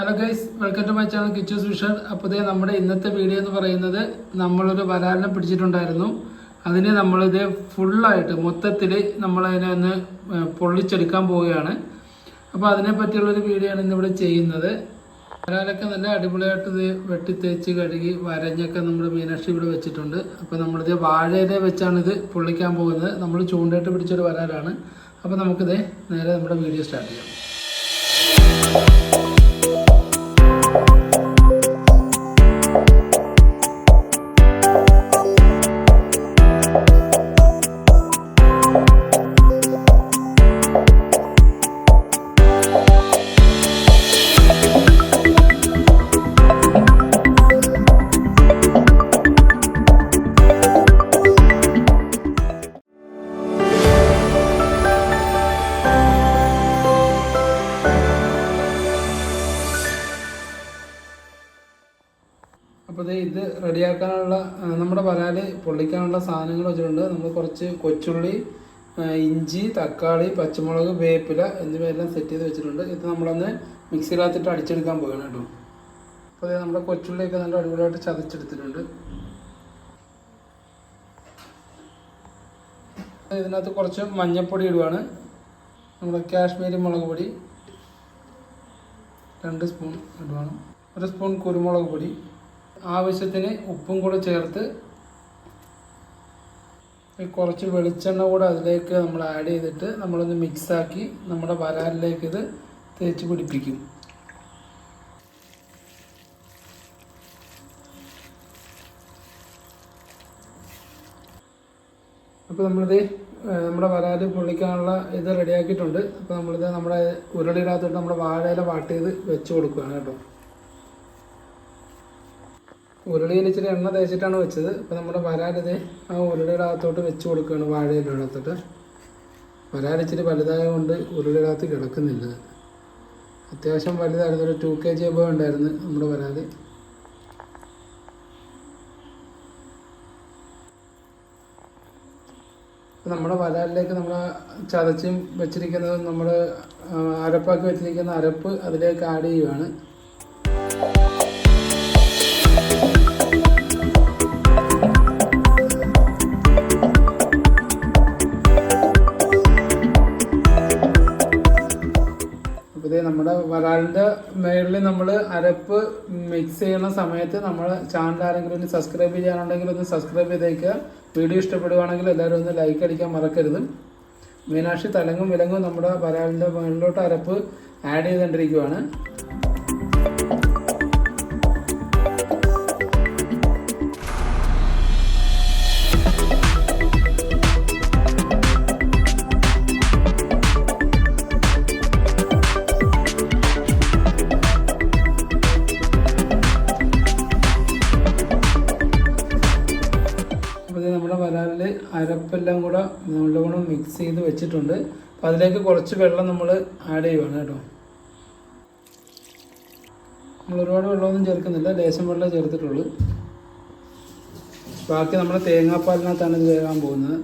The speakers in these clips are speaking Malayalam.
Hello guys welcome to my channel Kichu's vision അപ്പോൾ ഇതേ നമ്മുടെ ഇന്നത്തെ വീഡിയോ എന്ന് പറയുന്നത് നമ്മളൊരു വരാലിനെ പിടിച്ചിട്ടുണ്ടായിരുന്നു. അതിനെ നമ്മളിത് ഫുള്ളായിട്ട് മൊത്തത്തിൽ നമ്മളതിനെ ഒന്ന് പൊള്ളിച്ചെടുക്കാൻ പോവുകയാണ്. അപ്പോൾ അതിനെ പറ്റിയുള്ളൊരു വീഡിയോ ആണ് ഇന്നിവിടെ ചെയ്യുന്നത്. വരാലൊക്കെ നല്ല അടിപൊളിയായിട്ട് ഇത് വെട്ടി തേച്ച് കഴുകി വരഞ്ഞൊക്കെ നമ്മൾ മീനാക്ഷി ഇവിടെ വെച്ചിട്ടുണ്ട്. അപ്പോൾ നമ്മളിത് വാഴയിലെ വെച്ചാണ് ഇത് പൊള്ളിക്കാൻ പോകുന്നത്. നമ്മൾ ചൂണ്ടയിട്ട് പിടിച്ചൊരു വരാലാണ്. അപ്പോൾ നമുക്കിത് നേരെ നമ്മുടെ വീഡിയോ സ്റ്റാർട്ട് ചെയ്യാം. റെഡിയാക്കാനുള്ള ആ, നമ്മുടെ വരാൽ പൊള്ളിക്കാനുള്ള സാധനങ്ങൾ വെച്ചിട്ടുണ്ട്. നമ്മൾ കുറച്ച് കൊച്ചുള്ളി ഇഞ്ചി തക്കാളി പച്ചമുളക് വേപ്പില എന്നിവയെല്ലാം സെറ്റ് ചെയ്ത് വെച്ചിട്ടുണ്ട്. ഇത് നമ്മളൊന്ന് മിക്സിയിലാത്തിട്ട് അടിച്ചെടുക്കാൻ പോവുകയാണ് കേട്ടോ. അപ്പോൾ നമ്മുടെ കൊച്ചുള്ളിയൊക്കെ നല്ല അടിപൊളിയായിട്ട് ചതച്ചെടുത്തിട്ടുണ്ട്. ഇതിനകത്ത് കുറച്ച് മഞ്ഞൾപ്പൊടി ഇടുവാണ്. നമ്മുടെ കാശ്മീരി മുളക് പൊടി രണ്ട് സ്പൂൺ ഇടുവാണ്. ഒരു സ്പൂൺ കുരുമുളക് പൊടി. ആവശ്യത്തിന് ഉപ്പും കൂടെ ചേർത്ത് കുറച്ച് വെളിച്ചെണ്ണ കൂടെ അതിലേക്ക് നമ്മൾ ആഡ് ചെയ്തിട്ട് നമ്മളൊന്ന് മിക്സാക്കി നമ്മുടെ വരാലിലേക്ക് ഇത് തേച്ച് പിടിപ്പിക്കും. അപ്പോൾ നമ്മളിത് നമ്മുടെ വരാൽ പൊള്ളിക്കാനുള്ള ഇത് റെഡിയാക്കിയിട്ടുണ്ട് അപ്പോൾ നമ്മളിത് നമ്മുടെ ഉരുളിയിടാത്തോട്ട് നമ്മുടെ വാഴയില വാട്ടിയത് വെച്ച് കൊടുക്കുകയാണ് കേട്ടോ. ഉരുളിയിൽ ഇച്ചിരി എണ്ണ തേച്ചിട്ടാണ് വെച്ചത്. അപ്പോൾ നമ്മുടെ വരാലിത് ആ ഉരുളിയുടെ അകത്തോട്ട് വെച്ച് കൊടുക്കുകയാണ് വാഴയിലെ അകത്തോട്ട് വരാലിച്ചിരി വലുതായ കൊണ്ട് ഉരുളിയുടെ അകത്ത് കിടക്കുന്നില്ല. അത്യാവശ്യം വലുതായിരുന്നു. ഒരു ടു കെ ജി എബോ ഉണ്ടായിരുന്നു നമ്മുടെ വരാൽ. നമ്മുടെ വരാലിലേക്ക് നമ്മൾ ചതച്ചും വെച്ചിരിക്കുന്നതും നമ്മൾ അരപ്പാക്കി വെച്ചിരിക്കുന്ന അരപ്പ് അതിലേക്ക് ആഡ് ചെയ്യുകയാണ് നമ്മുടെ വരാലിന്റെ മേളിൽ നമ്മൾ അരപ്പ് മിക്സ് ചെയ്യുന്ന സമയത്ത് നമ്മൾ ചാനൽ ആരെങ്കിലും സബ്സ്ക്രൈബ് ചെയ്യാനുണ്ടെങ്കിൽ ഒന്ന് സബ്സ്ക്രൈബ് ചെയ്തേക്കുക. വീഡിയോ ഇഷ്ടപ്പെടുവാണെങ്കിൽ എല്ലാവരും ഒന്ന് ലൈക്ക് അടിക്കാൻ മറക്കരുത്. മീനാക്ഷി തലങ്ങും വിലങ്ങും നമ്മുടെ വരാലിന്റെ മുകളിലോട്ട് അരപ്പ് ആഡ് ചെയ്തുകൊണ്ടിരിക്കുവാണ് ചെയ്ത് വെച്ചിട്ടുണ്ട്. അപ്പോൾ അതിലേക്ക് കുറച്ച് വെള്ളം നമ്മൾ ആഡ് ചെയ്യുവാണ് കേട്ടോ. നമ്മൾ ഒരുപാട് വെള്ളമൊന്നും ചേർക്കുന്നില്ല. ലേശം വെള്ളം ചേർത്തിട്ടുള്ളൂ. ബാക്കി നമ്മൾ തേങ്ങാപ്പാലിനകത്താണ് ഇത് വേകാൻ പോകുന്നത്.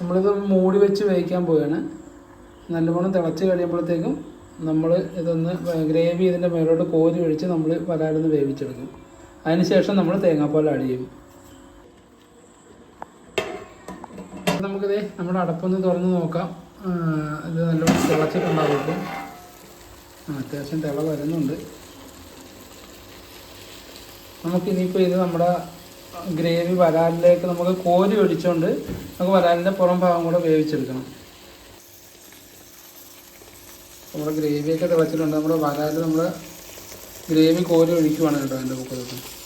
നമ്മളിത് മൂടി വെച്ച് വേവിക്കാൻ പോവുകയാണ്. നല്ലവണ്ണം തിളച്ച് കഴിയുമ്പോഴത്തേക്കും നമ്മൾ ഇതൊന്ന് ഗ്രേവി ഇതിന്റെ മേലോട്ട് കോരി ഒഴിച്ച് നമ്മൾ പലരുന്ന് വേവിച്ചെടുക്കും. അതിനുശേഷം നമ്മൾ തേങ്ങാപ്പാൽ ആഡ് ചെയ്യും. നമുക്കിത് നമ്മുടെ അടപ്പൊന്ന് തുറന്ന് നോക്കാം. ഇത് നല്ലോണം തിളച്ചിട്ടുണ്ടാവും അത്യാവശ്യം തിള വരുന്നുണ്ട്. നമുക്കിനിയിപ്പോൾ ഇത് നമ്മുടെ ഗ്രേവി വരാലിലേക്ക് നമുക്ക് കോരി ഒഴിച്ചുകൊണ്ട് നമുക്ക് വരാലിന്റെ പുറം ഭാഗം കൂടെ വേവിച്ചെടുക്കണം. നമ്മുടെ ഗ്രേവിയൊക്കെ തിളച്ചിട്ടുണ്ട്. നമ്മുടെ വരാൽ നമ്മൾ ഗ്രേവി കോരി ഒഴിക്കുവാണ് കേട്ടോ അതിന്റെ മുക്കത്തൊക്കെ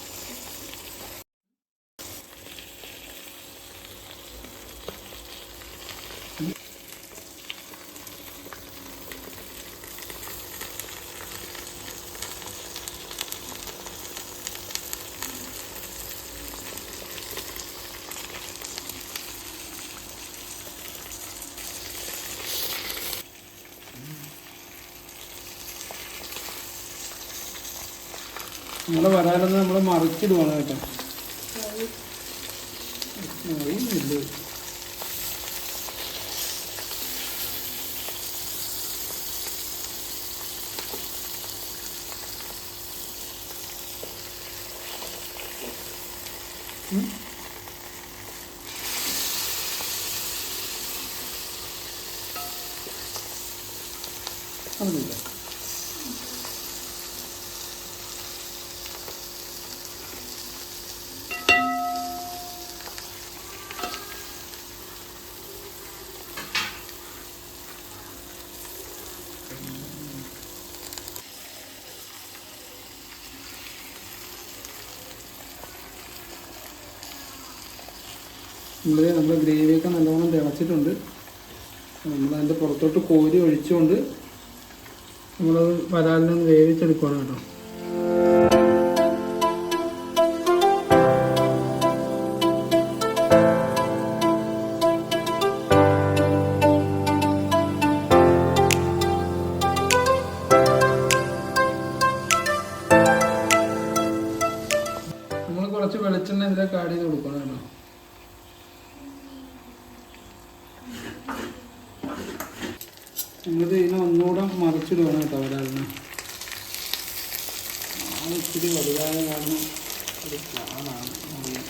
നിങ്ങളെ വരാലൊന്ന് നമ്മൾ മറിച്ചിടുവാണ് കേട്ടോ അറിയുന്നില്ല അറിയില്ല നമ്മൾ നമ്മുടെ ഗ്രേവിയൊക്കെ നല്ലോണം തിളച്ചിട്ടുണ്ട്. നമ്മൾ അതിന്റെ പുറത്തോട്ട് കോരി ഒഴിച്ചുകൊണ്ട് നമ്മളത് വരാലിനൊന്ന് വേവിച്ചെടുക്കുകയാണ് കേട്ടോ. നമ്മളിത് ഇതിനെ ഒന്നുകൂടെ മറിച്ചിടുകയാണ് കേട്ടോ ആ ഇച്ചിരി വലുതായ കാരണം ഒരു അറിയാൻ.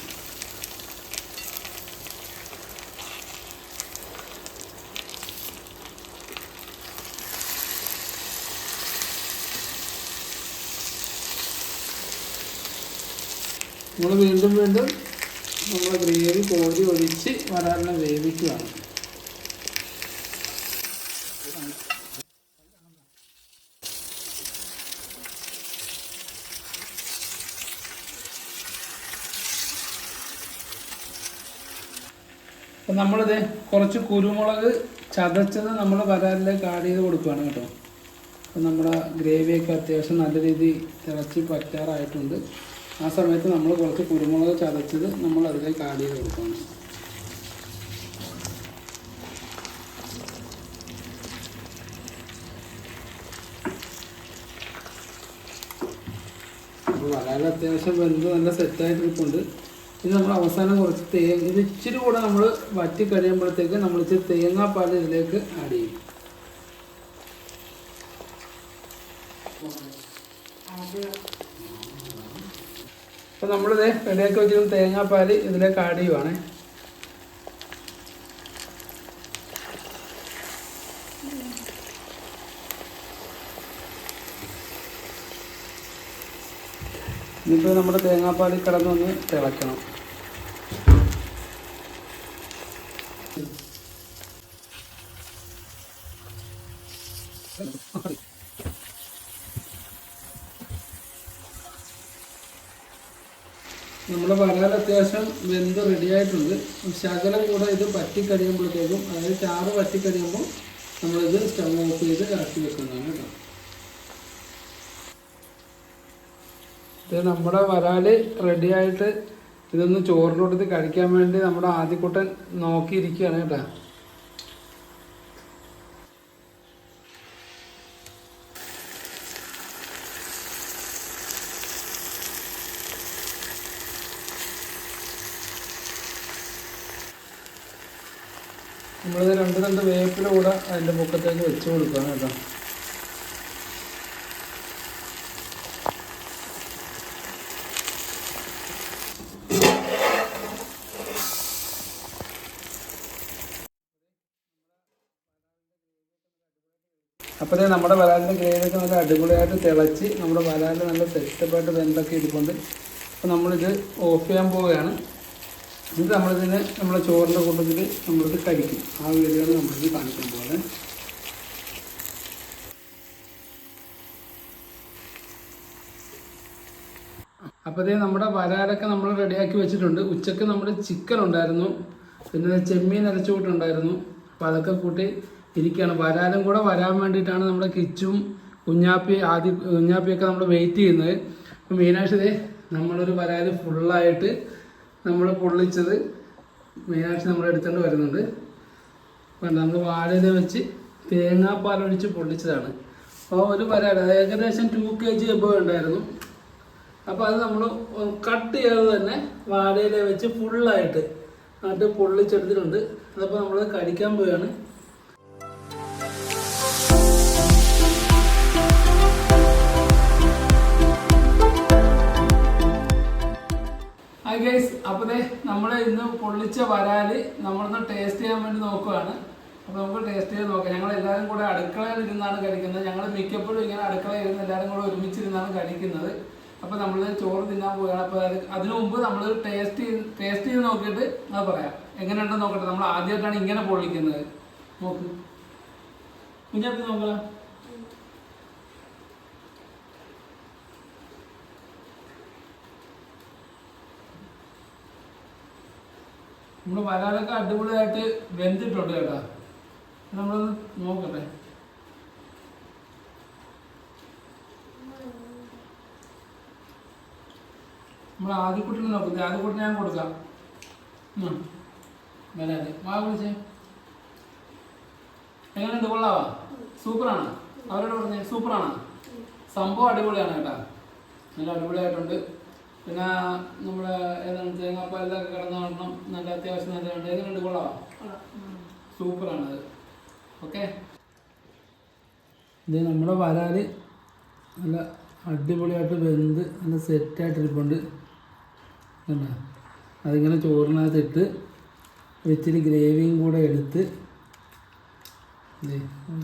നമ്മൾ വീണ്ടും വീണ്ടും നമ്മൾ ഗ്രേവി കോഴി ഒഴിച്ച് വരാറിനെ വേവിക്കുകയാണ് അപ്പം നമ്മളിത് കുറച്ച് കുരുമുളക് ചതച്ചത് നമ്മൾ വരാലിലേക്ക് ആഡ് ചെയ്ത് കൊടുക്കുകയാണ് കേട്ടോ. അപ്പം നമ്മുടെ ഗ്രേവിയൊക്കെ അത്യാവശ്യം നല്ല രീതിയിൽ തിളച്ച് പറ്റാറായിട്ടുണ്ട്. ആ സമയത്ത് നമ്മൾ കുറച്ച് കുരുമുളക് ചതച്ചത് നമ്മൾ അതിലേക്ക് ആഡ് ചെയ്ത് കൊടുക്കുകയാണ് അപ്പോൾ വരാൽ അത്യാവശ്യം വെന്ത് നല്ല സെറ്റായിട്ട് ഇരിപ്പുണ്ട് ഇത് നമ്മൾ അവസാനം കുറച്ച് തേങ്ങ ഇത് ഇച്ചിരി കൂടെ നമ്മൾ വറ്റി കഴിയുമ്പോഴത്തേക്ക് നമ്മൾ ഇച്ചിരി തേങ്ങാപ്പാൽ ഇതിലേക്ക് ആഡ് ചെയ്യും. അപ്പം നമ്മളിത് റെഡിയാക്കി വെച്ചിരുന്ന തേങ്ങാപ്പാൽ ഇതിലേക്ക് ആഡ് ചെയ്യുവാണേ. ഇനിയിപ്പോൾ നമ്മുടെ തേങ്ങാപ്പാൽ കിടന്നൊന്ന് തിളയ്ക്കണം. നമ്മുടെ വരാൽ അത്യാവശ്യം വെന്ത് റെഡിയായിട്ടുണ്ട് ശകലം കൂടെ ഇത് പറ്റിക്കഴിയുമ്പോഴത്തേക്കും അതായത് ചാറ് പറ്റിക്കഴിയുമ്പോൾ നമ്മളിത് സ്റ്റവ് ഓഫ് ചെയ്ത് ഇറക്കി വെക്കുന്നതാണ് കേട്ടോ. ഇത് നമ്മുടെ വരാൽ റെഡിയായിട്ട് ഇതൊന്ന് ചോറിനോടത്ത് കഴിക്കാൻ വേണ്ടി നമ്മുടെ ആദ്യക്കുട്ടൻ നോക്കിയിരിക്കുകയാണ് കേട്ടോ. നമ്മളിത് രണ്ട് രണ്ട് വേപ്പിലൂടെ അതിന്റെ പൊക്കത്തേക്ക് വെച്ച് കൊടുക്കുകയാണ് കേട്ടോ. അപ്പോൾ ദേ നമ്മുടെ വരാലിന്റെ ഗ്രേവിയൊക്കെ നല്ല അടിപൊളിയായിട്ട് തിളച്ച് നമ്മുടെ വരാൽ നല്ല സെറ്റപ്പായിട്ട് വെന്തൊക്കെ ഇരിപ്പുണ്ട്. അപ്പോൾ നമ്മളിത് ഓഫ് ചെയ്യാൻ പോവുകയാണ്. ഇത് നമ്മളിതിന് നമ്മുടെ ചോറിന്റെ കൂട്ടത്തിൽ നമ്മളിത് കഴിക്കും. ആ വീഡിയോ നമ്മളിത് കാണിക്കാൻ പോകുന്നത് അപ്പോൾ ഇതേ നമ്മുടെ വരാലൊക്കെ നമ്മൾ റെഡിയാക്കി വെച്ചിട്ടുണ്ട്. ഉച്ചയ്ക്ക് നമ്മുടെ ചിക്കൻ ഉണ്ടായിരുന്നു. പിന്നെ ചെമ്മീൻ അരച്ചു കൂട്ടുണ്ടായിരുന്നു അപ്പോൾ അതൊക്കെ കൂട്ടി ഇരിക്കുകയാണ് വരാനും കൂടെ വരാൻ വേണ്ടിയിട്ടാണ് നമ്മുടെ കിച്ചും കുഞ്ഞാപ്പി ആദ്യ കുഞ്ഞാപ്പിയൊക്കെ നമ്മൾ വെയിറ്റ് ചെയ്യുന്നത്. അപ്പം മീനാക്ഷി നമ്മളൊരു വരാൽ ഫുള്ളായിട്ട് നമ്മൾ പൊള്ളിച്ചത് മീനാക്ഷി നമ്മൾ എടുത്തുകൊണ്ട് വരുന്നുണ്ട്. അപ്പം നമ്മൾ വാഴയിൽ വെച്ച് തേങ്ങാപ്പാലൊഴിച്ച് പൊള്ളിച്ചതാണ്. അപ്പോൾ ഒരു വരാൽ ഏകദേശം ടു കെ ജി എബോ ഉണ്ടായിരുന്നു. അപ്പോൾ അത് നമ്മൾ കട്ട് ചെയ്യാതെ തന്നെ വാഴയിൽ വെച്ച് ഫുള്ളായിട്ട് അത് പൊള്ളിച്ചെടുത്തിട്ടുണ്ട്. അതപ്പോൾ നമ്മൾ കഴിക്കാൻ പോവുകയാണ് ഹായ് ഗൈസ് അപ്പോൾ നമ്മൾ ഇന്ന് പൊള്ളിച്ച വരാൽ നമ്മളൊന്ന് ടേസ്റ്റ് ചെയ്യാൻ വേണ്ടി നോക്കുകയാണ് അപ്പോൾ നമുക്ക് ടേസ്റ്റ് ചെയ്ത് നോക്കാം. ഞങ്ങൾ എല്ലാവരും കൂടെ അടുക്കളയിൽ ഇരുന്നാണ് കഴിക്കുന്നത്. ഞങ്ങൾ മിക്കപ്പോഴും ഇങ്ങനെ അടുക്കളയിൽ ഇരുന്ന് എല്ലാവരും കൂടെ ഒരുമിച്ചിരുന്നാണ് കഴിക്കുന്നത്. അപ്പോൾ നമ്മൾ ചോറ് തിന്നാൻ പോവുകയാണ്. അപ്പോൾ അത് അതിനു മുമ്പ് നമ്മൾ ടേസ്റ്റ് ചെയ്ത് ടേസ്റ്റ് ചെയ്ത് നോക്കിയിട്ട് അത് പറയാം. എങ്ങനെയുണ്ടെന്ന് നോക്കട്ടെ. നമ്മൾ ആദ്യമായിട്ടാണ് ഇങ്ങനെ പൊള്ളിക്കുന്നത്. നോക്ക്. കുഞ്ഞാപ്പി നോക്കാം. നമ്മൾ വരാലൊക്കെ അടിപൊളിയായിട്ട് വെന്തിട്ടുണ്ട് കേട്ടാ. നമ്മളൊന്ന് നോക്കട്ടെ. നമ്മൾ ആദ്യക്കുട്ടിനെ നോക്കുന്നത് ആദ്യക്കുട്ടിനെ ഞാൻ കൊടുക്കാം. വരാതെ വാ വിളിച്ചേ എങ്ങനെയുണ്ട്? കൊള്ളാവാ? സൂപ്പറാണ്. അവരോട് പറഞ്ഞേ സൂപ്പറാണ്. സംഭവം അടിപൊളിയാണ് കേട്ടാ. നല്ല അടിപൊളിയായിട്ടുണ്ട്. പിന്നെ നമ്മുടെ ഏതാണ് തേങ്ങാപ്പാലൊക്കെ കിടന്ന കാണണം നല്ല അത്യാവശ്യം നല്ലതുണ്ട് എങ്ങനെയുണ്ട് കൊള്ളാം? സൂപ്പറാണ് അത് ഓക്കെ? ഇത് നമ്മുടെ വരാൽ നല്ല അടിപൊളിയായിട്ട് വെന്ത് നല്ല സെറ്റായിട്ടിരിപ്പുണ്ട്. കണ്ടോ? അതിങ്ങനെ ചോറിനകത്തിട്ട് ഇച്ചിരി ഗ്രേവിയും കൂടെ എടുത്ത്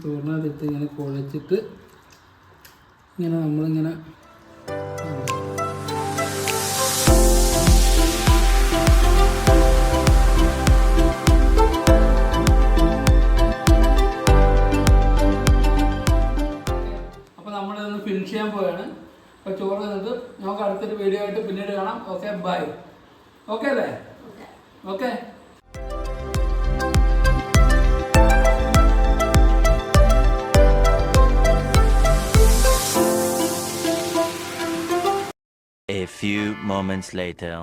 ചോറിനകത്തിട്ട് ഇങ്ങനെ കുഴച്ചിട്ട് ഇങ്ങനെ നമ്മളിങ്ങനെ അടുത്തൊരു വീഡിയോ ആയിട്ട് പിന്നീട് കാണാം. ഓക്കെ ബൈ ഓക്കെ അല്ലേ? Okay A few moments later.